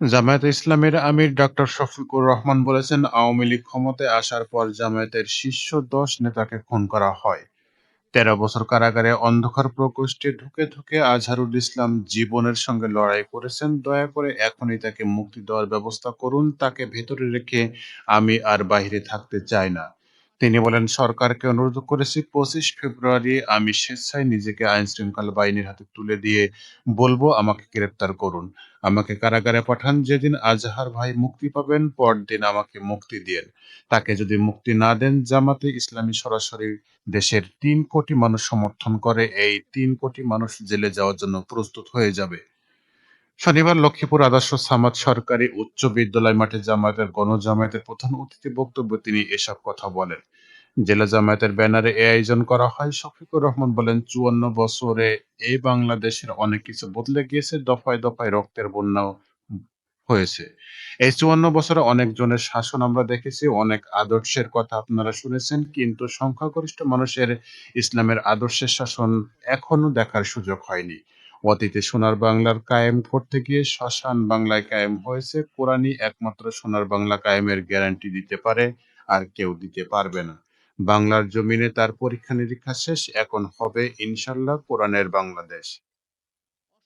জামায়াতে ইসলামের আমির ডক্টর শফিকুর রহমান বলেছেন, আওয়ামী লীগ ক্ষমতায় আসার পর জামায়াতের শীর্ষ দশ নেতাকে খুন করা হয়। তেরো বছর কারাগারে অন্ধকার প্রকোষ্ঠে ঢুকে ঢুকে আজহারুল ইসলাম জীবনের সঙ্গে লড়াই করেছেন। দয়া করে এখনই তাকে মুক্তি দেওয়ার ব্যবস্থা করুন। তাকে ভেতরে রেখে আমি আর বাইরে থাকতে চাই না। তিনি বলেন, সরকারকে অনুরোধ করেছি, পঁচিশ ফেব্রুয়ারি আমি স্বেচ্ছায় নিজেকে আইন শৃঙ্খলা বাহিনীর হাতে তুলে দিয়ে বলব, আমাকে গ্রেপ্তার করুন। আমাকে কারাগারে পাঠান, যেদিন আজহার ভাই মুক্তি পাবেন, পরদিন আমাকে মুক্তি দিন তাকে যদি মুক্তি না দেন, জামাতে ইসলামী সরাসরি দেশের তিন কোটি মানুষ সমর্থন করে, এই তিন কোটি মানুষ জেলে যাওয়ার জন্য প্রস্তুত হয়ে যাবে। শনিবার লক্ষ্মীপুর আদর্শ সামাদ সরকারি উচ্চ বিদ্যালয় মাঠে জামায়াতের গণজামায়াতের প্রধান অতিথি বক্তব্য তিনি এসব কথা বলেন। জেলা জামায়াতের ব্যানারে এ আয়োজন করা হয়। শফিকুর রহমান বলেন, চুয়ান্ন বছরে এই বাংলাদেশের অনেক কিছু বদলে গিয়েছে, দফায় দফায় রক্তের বন্যাও হয়েছে। এই চুয়ান্ন বছরে অনেকজনের শাসন আমরা দেখেছি, অনেক আদর্শের কথা আপনারা শুনেছেন, কিন্তু সংখ্যাগরিষ্ঠ মানুষের ইসলামের আদর্শের শাসন এখনও দেখার সুযোগ হয়নি। অতীতে সোনার বাংলার কায়েম করতে গিয়ে শ্মশান বাংলায় কায়েম হয়েছে, কোরআনই একমাত্র সোনার বাংলা কায়েমের গ্যারান্টি দিতে পারে আর কেউ দিতে পারবে না। বাংলার জমিনে তার পরীক্ষা নিরীক্ষা শেষ, এখন হবে ইনশাল্লাহ কোরআনের বাংলাদেশ।